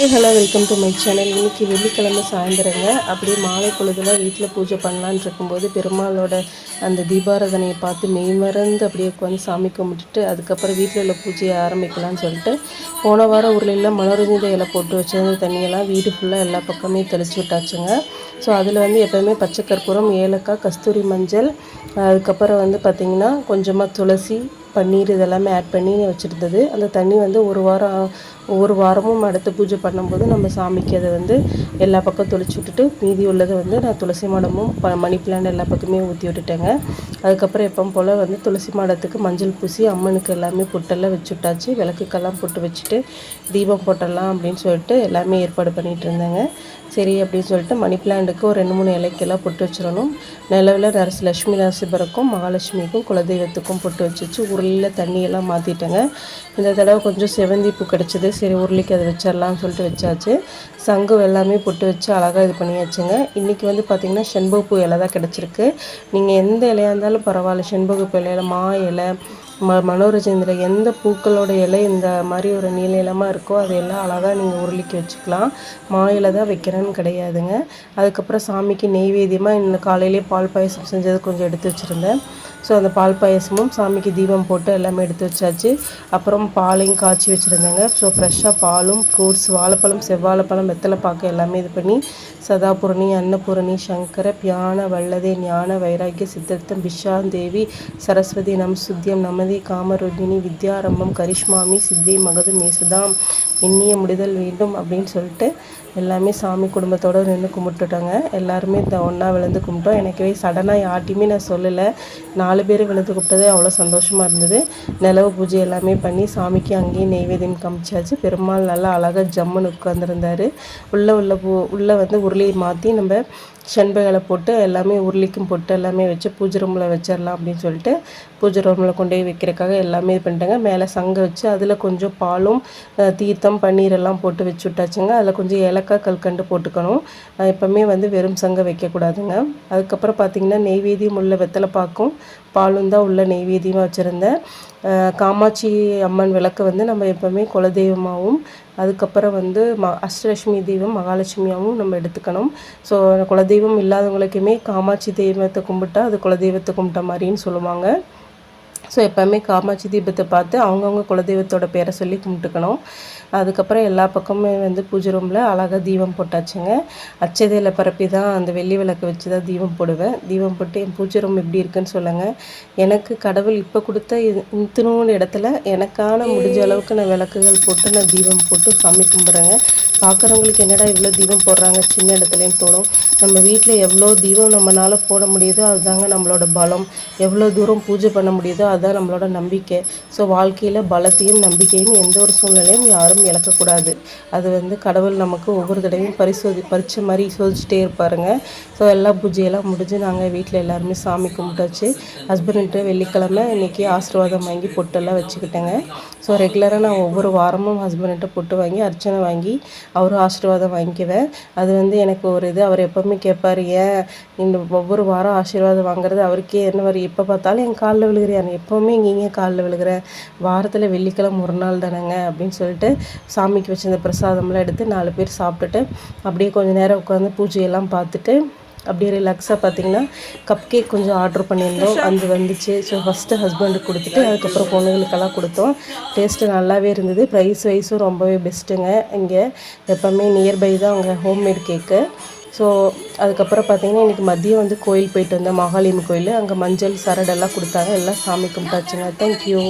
Hi hello welcome to my channel இன்றைக்கி வெள்ளிக்கிழமை சாயந்தரங்க. அப்படியே மாலை பொழுதுல வீட்டில் பூஜை பண்ணலான்னு இருக்கும்போது பெருமாளோட அந்த தீபாராதனையை பார்த்து மெய்மறந்து அப்படியே உட்காந்து சாமி கும்பிட்டுட்டு அதுக்கப்புறம் வீட்டில் உள்ள பூஜையை ஆரம்பிக்கலாம்னு சொல்லிட்டு போன வாரம் ஊர்லெல்லாம் மனோரஞ்சித இலை போட்டு வச்சிருந்த தண்ணியெல்லாம் வீடு ஃபுல்லாக எல்லா பக்கமே தெளிச்சு விட்டாச்சுங்க. ஸோ அதில் வந்து எப்போவுமே பச்சை கற்பூரம் ஏலக்காய் கஸ்தூரி மஞ்சள் அதுக்கப்புறம் வந்து பார்த்திங்கன்னா கொஞ்சமாக துளசி பன்னீர் இதெல்லாமே ஆட் பண்ணி வச்சுருந்தது. அந்த தண்ணி வந்து ஒரு வாரம் ஒரு வாரமும் அடுத்து பூஜை பண்ணும்போது நம்ம சாமிக்கு அதை வந்து எல்லா பக்கம் தொளிச்சு விட்டுட்டு மீதி உள்ளதை வந்து நான் துளசி மாடமும் ப மணி பிளான் எல்லா பக்கமே ஊற்றி விட்டுட்டேங்க. அதுக்கப்புறம் எப்போ போல் வந்து துளசி மாடத்துக்கு மஞ்சள் பூசி அம்மனுக்கு எல்லாமே பொட்டெல்லாம் வச்சு விட்டாச்சு விளக்குக்கெல்லாம் புட்டு வச்சுட்டு தீபம் போட்டலாம் அப்படின்னு சொல்லிட்டு எல்லாமே ஏற்பாடு பண்ணிகிட்டு இருந்தேங்க. சரி அப்படின்னு சொல்லிட்டு மணி பிளான்ட்டுக்கு ஒரு ரெண்டு மூணு இலைக்கெல்லாம் பொட்டு வச்சிடணும். நிலவில் நரசு லட்சுமி நரசிபருக்கும் மகாலட்சுமிக்கும் குலதெய்வத்துக்கும் பொட்டு வச்சுச்சு. உருளியில் தண்ணியெல்லாம் மாற்றிட்டேங்க இந்த தடவை கொஞ்சம் செவந்தி பூ கிடச்சிது. சரி உருளிக்கு அதை வச்சிடலாம்னு சொல்லிட்டு வச்சாச்சு. சங்கு எல்லாமே பொட்டு வச்சு அழகாக இது பண்ணியாச்சுங்க. இன்றைக்கி வந்து பார்த்திங்கன்னா செண்பகப்பூ இலை தான் கிடச்சிருக்கு. நீங்கள் எந்த இலையாக இருந்தாலும் பரவாயில்ல. செண்பக இலையில மா இலை ம மனோரஜேந்திர எந்த பூக்களோட இலை இந்த மாதிரி ஒரு நீளமாக இருக்கோ அதையெல்லாம் அழகாக நீங்கள் உருளிக்கு வச்சுக்கலாம். மாயில் தான் வைக்கிறேன்னு கிடையாதுங்க. அதுக்கப்புறம் சாமிக்கு நெய்வேத்தியமாக இன்னும் காலையிலே பால் பாயசம் செஞ்சது கொஞ்சம் எடுத்து வச்சுருந்தேன். ஸோ அந்த பால் பாயசமும் சாமிக்கு தீபம் போட்டு எல்லாமே எடுத்து வச்சாச்சு. அப்புறம் பாலையும் காய்ச்சி வச்சுருந்தேங்க. ஸோ ஃப்ரெஷ்ஷாக பாலும் ஃப்ரூட்ஸ் வாழைப்பழம் செவ்வாழைப்பழம் வெத்தலை பாக்கு எல்லாமே இது பண்ணி சதாபூரணி அன்னபூரணி சங்கர பியான வல்லதே ஞான வைராக்கிய சித்தர்த்தம் பிஷாந்தேவி சரஸ்வதி நம் சுத்தியம் நமது காமருதினி வித்யாரம்பம் கரிஷ்மாமி சித்தி மகது மேசுதாம் எண்ணிய முடிதல் வேண்டும் அப்படின்னு சொல்லிட்டு எல்லாமே சாமி குடும்பத்தோடு நின்று கும்பிட்டுட்டோங்க. எல்லாருமே இந்த ஒன்றா விழுந்து கும்பிட்டோம். எனக்குவே சடனாக யார்ட்டையுமே நான் சொல்லலை. நாலு பேர் விழுந்து கும்பிட்டதே அவ்வளோ சந்தோஷமாக இருந்தது. நிலவு பூஜை எல்லாமே பண்ணி சாமிக்கு அங்கேயும் நெய்வேதியம் காமிச்சாச்சு. பெருமாள் நல்லா அழகாக ஜம்முன்னு உட்காந்துருந்தார் உள்ளே உள்ள பூ உள்ளே வந்து உருளியை மாற்றி நம்ம செண்பகளை போட்டு எல்லாமே உருளிக்கும் போட்டு எல்லாமே வச்சு பூஜை ரூமில் வச்சிடலாம் அப்படின்னு சொல்லிட்டு பூஜை ரூமில் கொண்டு போய் வைக்கிறதுக்காக எல்லாமே இது பண்ணிட்டாங்க. மேலே சங்க வச்சு அதில் கொஞ்சம் பாலும் தீர்த்தம் பன்னீர் பன்னீரெல்லாம் போட்டு வச்சு விட்டாச்சுங்க அதில் கொஞ்சம் ஏலக்காய் கல்கண்டு போட்டுக்கணும். எப்போவுமே வந்து வெறும் சங்கம் வைக்கக்கூடாதுங்க. அதுக்கப்புறம் பார்த்திங்கன்னா நெய்வேதியம் உள்ள வெத்தலை பாக்கும் பாலும் தான் உள்ள நெய்வேதியமாக வச்சுருந்தேன். காமாட்சி அம்மன் விளக்கு வந்து நம்ம எப்போவுமே குலதெய்வமாகவும் அதுக்கப்புறம் வந்து ம அஷ்டலட்சுமி தெய்வம் மகாலட்சுமியாகவும் நம்ம எடுத்துக்கணும். ஸோ குலதெய்வம் இல்லாதவங்களுக்குமே காமாட்சி தெய்வத்தை கும்பிட்டா அது குலதெய்வத்தை கும்பிட்ட மாதிரின்னு சொல்லுவாங்க. ஸோ எப்போவுமே காமாட்சி தீபத்தை பார்த்து அவங்கவுங்க குலதெய்வத்தோட பேரை சொல்லி கும்பிட்டுக்கணும். அதுக்கப்புறம் எல்லா பக்கமுமே வந்து பூஜை ரூமில் அழகாக தீபம் போட்டாச்சுங்க. அச்சதையில் பரப்பி தான் அந்த வெள்ளி விளக்கு வச்சு தான் தீபம் போடுவேன். தீபம் போட்டு என் பூஜை ரூம் எப்படி இருக்குன்னு சொல்லுங்கள் எனக்கு கடவுள் இப்போ கொடுத்த இத்தினோன்னு இடத்துல எனக்கான முடிஞ்ச அளவுக்கு நான் விளக்குகள் போட்டு நான் தீபம் போட்டு சாமி கும்பிட்றேங்க. பார்க்குறவங்களுக்கு என்னடா இவ்வளோ தீபம் போடுறாங்க? சின்ன இடத்துலையும் தோணும் நம்ம வீட்டில் எவ்வளோ தீபம் நம்மளால் போட முடியுதோ அதுதாங்க நம்மளோட பலம். எவ்வளோ தூரம் பூஜை பண்ண முடியுதோ அது அதுதான் நம்மளோட நம்பிக்கை. ஸோ வாழ்க்கையில் பலத்தையும் நம்பிக்கையும் எந்த ஒரு சூழ்நிலையும் யாரும் இழக்கக்கூடாது. அது வந்து கடவுள் நமக்கு ஒவ்வொரு தடவையும் பரிசோதி பறித்த மாதிரி சோதிச்சுட்டே இருப்பாருங்க. ஸோ எல்லா பூஜையெல்லாம் முடிஞ்சு நாங்கள் வீட்டில் எல்லாருமே சாமி கும்பிட்டாச்சு. ஹஸ்பண்ட்கிட்ட வெள்ளிக்கிழமை இன்றைக்கி ஆசீர்வாதம் வாங்கி பொட்டெல்லாம் வச்சுக்கிட்டேங்க. ஸோ ரெகுலராக நான் ஒவ்வொரு வாரமும் ஹஸ்பண்ட்கிட்ட பொட்டு வாங்கி அர்ச்சனை வாங்கி அவரும் ஆசீர்வாதம் வாங்கிக்குவேன். அது வந்து எனக்கு ஒரு இது. அவர் எப்போவுமே கேட்பார் ஏன் இந்த ஒவ்வொரு வாரம் ஆசீர்வாதம் வாங்குறது அவருக்கே? என்ன வரும் எப்போ பார்த்தாலும் என் காலில் விழுகிறேன் எப்போவுமே இங்கே காலில் விழுகிற வாரத்தில் வெள்ளிக்கிழமை ஒரு நாள் தானேங்க அப்படின்னு சொல்லிட்டு சாமிக்கு வச்சிருந்த பிரசாதம்லாம் எடுத்து நாலு பேர் சாப்பிட்டுட்டு அப்படியே கொஞ்சம் நேரம் உட்காந்து பூஜையெல்லாம் பார்த்துட்டு அப்படியே ரிலாக்ஸாக பார்த்தீங்கன்னா கப் கேக் கொஞ்சம் ஆர்டர் பண்ணியிருந்தோம். அது வந்துச்சு. ஸோ ஃபஸ்ட்டு ஹஸ்பண்டுக்கு கொடுத்துட்டு அதுக்கப்புறம் பொண்ணுங்களுக்கெல்லாம் கொடுத்தோம். டேஸ்ட்டு நல்லாவே இருந்தது. ப்ரைஸ் வைஸும் ரொம்பவே பெஸ்ட்டுங்க இங்கே எப்போவுமே நியர்பை தான் அவங்க ஹோம்மேட் கேக்கு ஸோ அதுக்கப்புறம் பார்த்தீங்கன்னா இன்றைக்கி மதியம் வந்து கோயில் போயிட்டு வந்தேன். மகாலிமி கோயில். அங்கே மஞ்சள் சரடெல்லாம் கொடுத்தாங்க. எல்லாம் சாமி கும்பிட்டாச்சுங்க. தேங்க்யூ